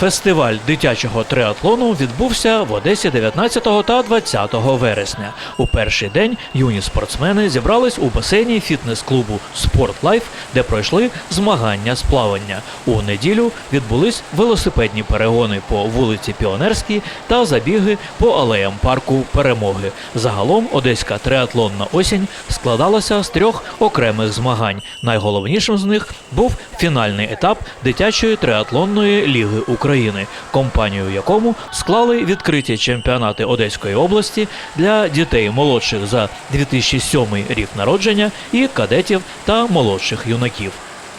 Фестиваль дитячого триатлону відбувся в Одесі 19 та 20 вересня. У перший день юні спортсмени зібрались у басейні фітнес-клубу Спорт Лайф, де пройшли змагання з плавання. У неділю відбулись велосипедні перегони по вулиці Піонерській та забіги по алеям парку Перемоги. Загалом одеська триатлонна осінь складалася з трьох окремих змагань. Найголовнішим з них був фінальний етап дитячої триатлонної ліги України, компанію якому склали відкриті чемпіонати Одеської області для дітей молодших за 2007 рік народження і кадетів та молодших юнаків.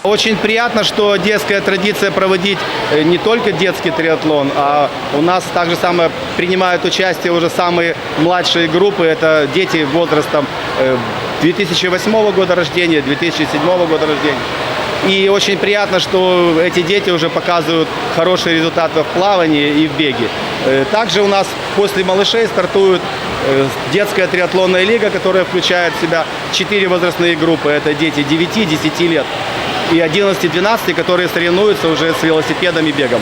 Очень приятно, что детская традиция проводить э, не только детский триатлон, а у нас также самое принимают участие уже самые младшие группы. Это дети возрастом э, 2008 года рождения, 2007 года рождения. И очень приятно, что эти дети уже показывают хорошие результаты в плавании и в беге. Э, Также у нас после малышей стартует э, детская триатлонная лига, которая включает в себя четыре возрастные группы. Это дети 9-10 лет и 11-12, которые соревнуются уже с велосипедом и бегом.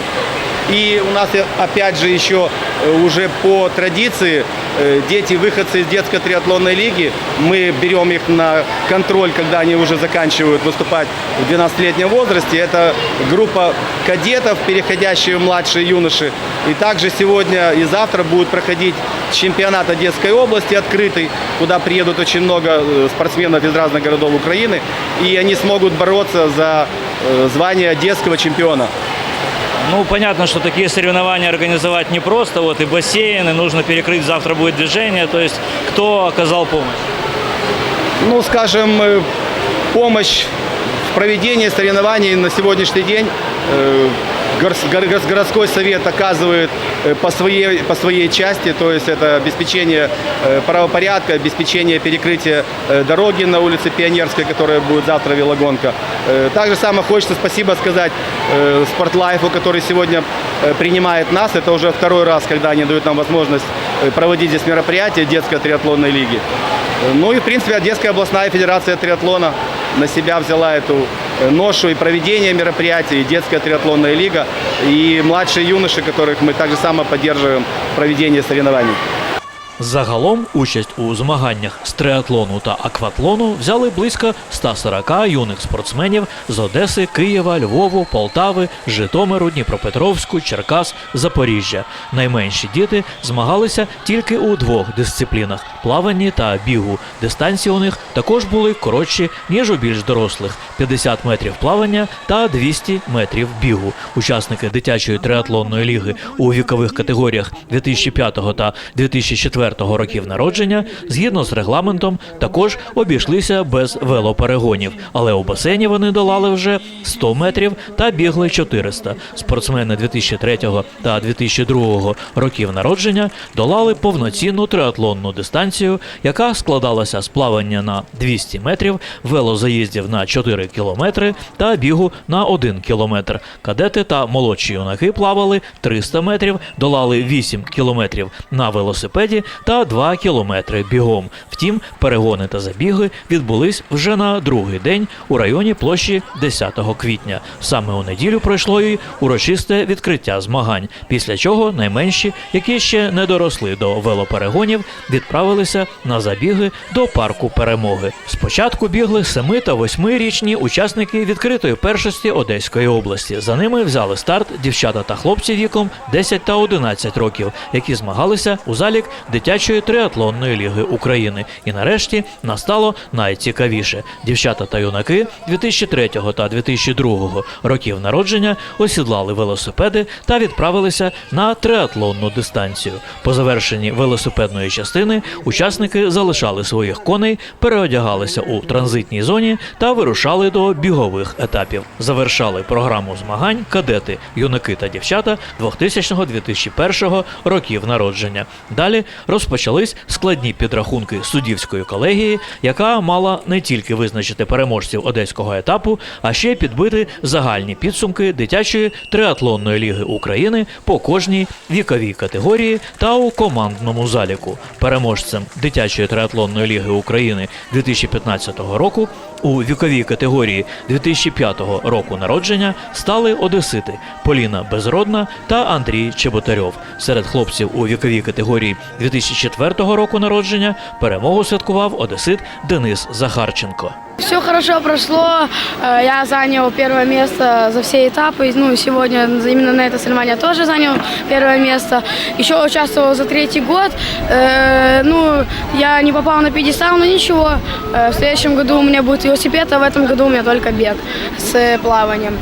И у нас э, опять же еще э, уже по традиции э, дети, выходцы из детской триатлонной лиги, мы берем их на контроль, когда они уже заканчивают выступать в 12-летнем возрасте. Это группа кадетов, переходящие в младшие юноши. И также сегодня и завтра будет проходить чемпионат Одесской области открытый, куда приедут очень много спортсменов из разных городов Украины. И они смогут бороться за звание одесского чемпиона. Ну, понятно, что такие соревнования организовать непросто. Вот и бассейны, нужно перекрыть, завтра будет движение. То есть, кто оказал помощь? ну, скажем, э, помощь в проведении соревнований на сегодняшний день э, гор- гор- гор- городской совет оказывает э, по своей, по своей части, то есть это обеспечение э, правопорядка, обеспечение перекрытия э, дороги на улице Пионерской, которая будет завтра велогонка. Также самое хочется спасибо сказать Спортлайфу, который сегодня принимает нас. Это уже второй раз, когда они дают нам возможность проводить здесь мероприятие детской триатлонной лиги. Ну и, в принципе, Одесская областная федерация триатлона на себя взяла эту ношу и проведение мероприятий, и детская триатлонная лига, и младшие юноши, которых мы также само поддерживаем в проведении соревнований. Загалом участь у змаганнях з триатлону та акватлону взяли близько 140 юних спортсменів з Одеси, Києва, Львову, Полтави, Житомиру, Дніпропетровську, Черкас, Запоріжжя. Найменші діти змагалися тільки у двох дисциплінах плаванні та бігу. Дистанції у них також були коротші, ніж у більш дорослих 50 метрів плавання та 200 метрів бігу. Учасники дитячої триатлонної ліги у вікових категоріях 2005 та 2004 років народження, згідно з регламентом, також обійшлися без велоперегонів, але у басейні вони долали вже 100 метрів та бігли 400. Спортсмени 2003 та 2002 років народження долали повноцінну триатлонну дистанцію, яка складалася з плавання на 200 метрів, велозаїздів на 4 кілометри та бігу на 1 кілометр. Кадети та молодші юнаки плавали 300 метрів, долали 8 кілометрів на велосипеді та 2 кілометри бігом. Втім, перегони та забіги відбулись вже на другий день у районі площі 10 квітня. Саме у неділю пройшло і урочисте відкриття змагань, після чого найменші, які ще не доросли до велоперегонів, відправилися на забіги до парку перемоги. Спочатку бігли 7 та 8-річні учасники відкритої першості Одеської області. За ними взяли старт дівчата та хлопці віком 10 та 11 років, які змагалися у залік дитячої триатлонної ліги України. І нарешті настало найцікавіше. Дівчата та юнаки 2003 та 2002 років народження осідлали велосипеди та відправилися на триатлонну дистанцію. По завершенні велосипедної частини учасники залишали своїх коней, переодягалися у транзитній зоні та вирушали до бігових етапів. Завершали програму змагань кадети, юнаки та дівчата 2000-2001 років народження. Далі розпочались складні підрахунки суддівської колегії, яка мала не тільки визначити переможців одеського етапу, а ще й підбити загальні підсумки дитячої триатлонної ліги України по кожній віковій категорії та у командному заліку. Переможцем дитячої триатлонної ліги України 2015 року У віковій категорії 2005 року народження стали одесити Поліна Безродна та Андрій Чеботарьов. Серед хлопців у віковій категорії 2004 року народження перемогу святкував одесит Денис Захарченко. Все хорошо прошло. Э, Я занял первое место за все этапы. Ну и сегодня именно на это соревнование тоже занял первое место. Еще участвовал за третий год. Э, Ну, я не попал на пьедестал, но ничего. Э, В следующем году у меня будет велосипед, а в этом году у меня только бег с э, плаванием.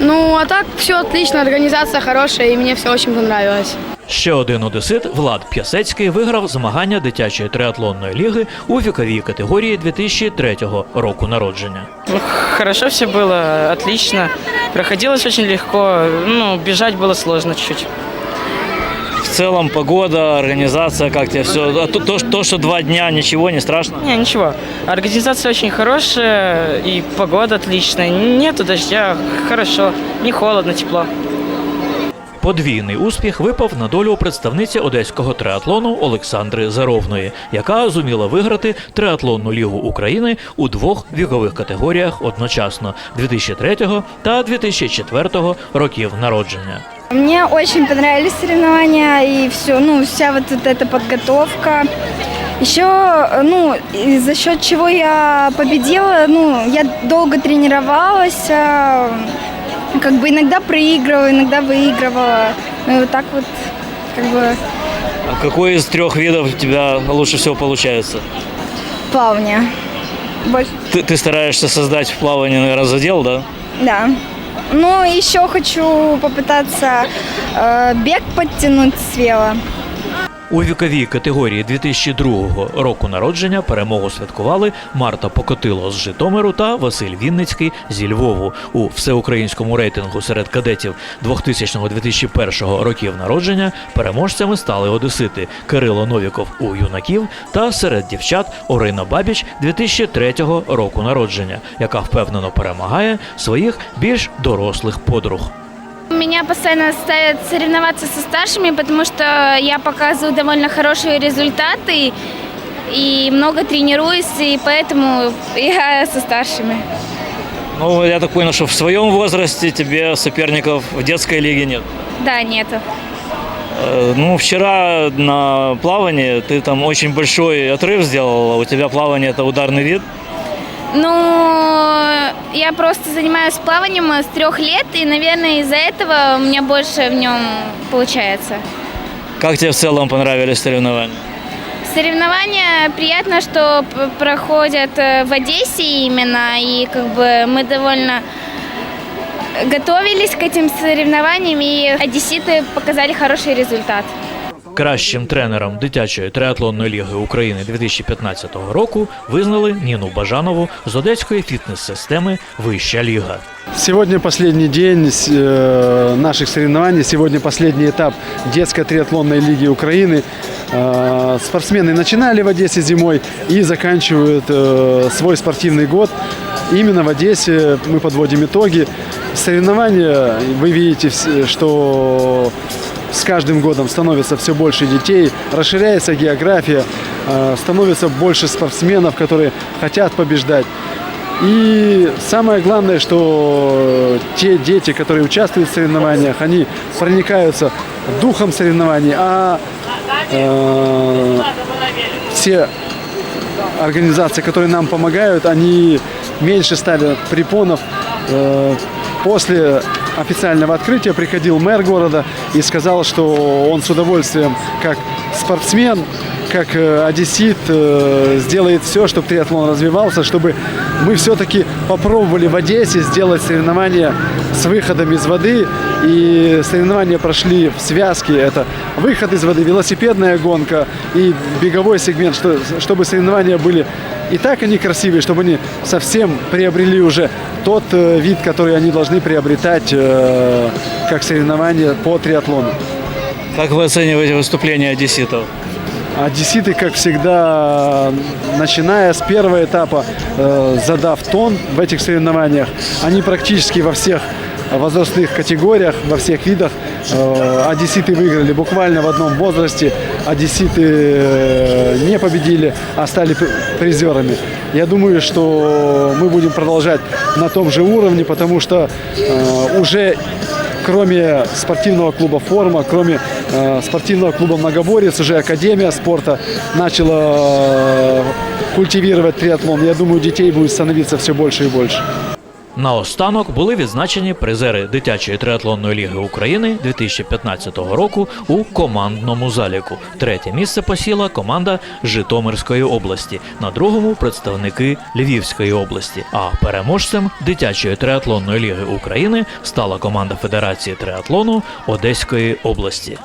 Ну, а так все отлично, организация хорошая, и мне все очень понравилось. Ще один одесит Влад П'ясецький виграв змагання дитячої триатлонної ліги у віковій категорії 2003 року народження. Ну, хорошо все было, отлично. Проходилось очень легко. Ну, бежать было сложно чуть-чуть. В целом погода, организация, как тебе все? А то, то, то, что два дня, ничего, не страшно? Не, ничего. Организация очень хорошая и погода отличная. Нету дождя, хорошо. Не холодно, тепло. Подвійний успіх випав на долю представниці одеського триатлону Олександри Заровної, яка зуміла виграти триатлонну лігу України у двох вікових категоріях одночасно 2003 та 2004 років народження. Мне очень понравились соревнования и все, ну, вся вот эта, подготовка. Еще, ну, за счет чего я победила, ну, я долго тренировалась, как бы иногда проигрывала, иногда выигрывала. Ну, и вот так вот, как бы, А какой из трех видов у тебя лучше всего получается? плавание. Больше, Ты, ты стараешься создать в плавании, наверное, задел, да? да. Ну, еще хочу попытаться э, бег подтянуть с вело. У віковій категорії 2002 року народження перемогу святкували Марта Покотило з Житомиру та Василь Вінницький зі Львову. У всеукраїнському рейтингу серед кадетів 2000-2001 років народження переможцями стали одесити Кирило Новіков у юнаків та серед дівчат Орина Бабіч 2003 року народження, яка впевнено перемагає своїх більш дорослих подруг. Меня постоянно ставят соревноваться со старшими, потому что я показываю довольно хорошие результаты и много тренируюсь, и поэтому я со старшими. Ну, я так понял, что в своем возрасте тебе соперников в детской лиге нет. Да, нету. Э, Ну, вчера на плавании ты там очень большой отрыв сделала. У тебя плавание это ударный вид. Ну, я просто занимаюсь плаванием с трех лет, и, наверное, из-за этого у меня больше в нем получается. Как тебе в целом понравились соревнования? Соревнования приятно, что проходят э, в Одессе именно, и как бы мы довольно готовились к этим соревнованиям, и одесситы показали хороший результат. Кращим тренером дитячої триатлонної ліги України 2015 року визнали Ніну Бажанову з одеської фітнес-системи Вища ліга. Сегодня последний день с- э, наших соревнований, сегодня последний этап детской триатлонной лиги Украины. Э, Спортсмены начинали в Одессе зимой и заканчивают э, свой спортивный год. Именно в Одессе мы подводим итоги. Соревнования, вы видите, вс- что с каждым годом становится все больше детей, расширяется география, э, становится больше спортсменов, которые хотят побеждать. И самое главное, что те дети, которые участвуют в соревнованиях, они проникаются духом соревнований, а э, все организации, которые нам помогают, они меньше ставят препонов. Э, После официального открытия приходил мэр города и сказал, что он с удовольствием, как спортсмен, как э, одессит, э, сделает все, чтобы триатлон развивался, чтобы мы все-таки попробовали в Одессе сделать соревнования с выходом из воды. И соревнования прошли в связке. Это выход из воды, велосипедная гонка и беговой сегмент, что, чтобы соревнования были и так они красивые, чтобы они совсем приобрели уже тот э, вид, который они должны приобретать как соревнования по триатлону. Как вы оцениваете выступление одесситов? Одесситы, как всегда, начиная с первого этапа, э, задав тон в этих соревнованиях, они практически во всех возрастных категориях, во всех видах. Э, Одесситы выиграли буквально в одном возрасте. Одесситы э, не победили, а стали призерами. Я думаю, что мы будем продолжать на том же уровне, потому что уже кроме спортивного клуба «Форма», кроме э, спортивного клуба «Многоборец», уже Академия спорта начала э, культивировать триатлон. Я думаю, детей будет становиться все больше и больше. Наостанок були відзначені призери дитячої триатлонної ліги України 2015 року у командному заліку. Третє місце посіла команда Житомирської області, на другому представники Львівської області. А переможцем дитячої триатлонної ліги України стала команда Федерації триатлону Одеської області.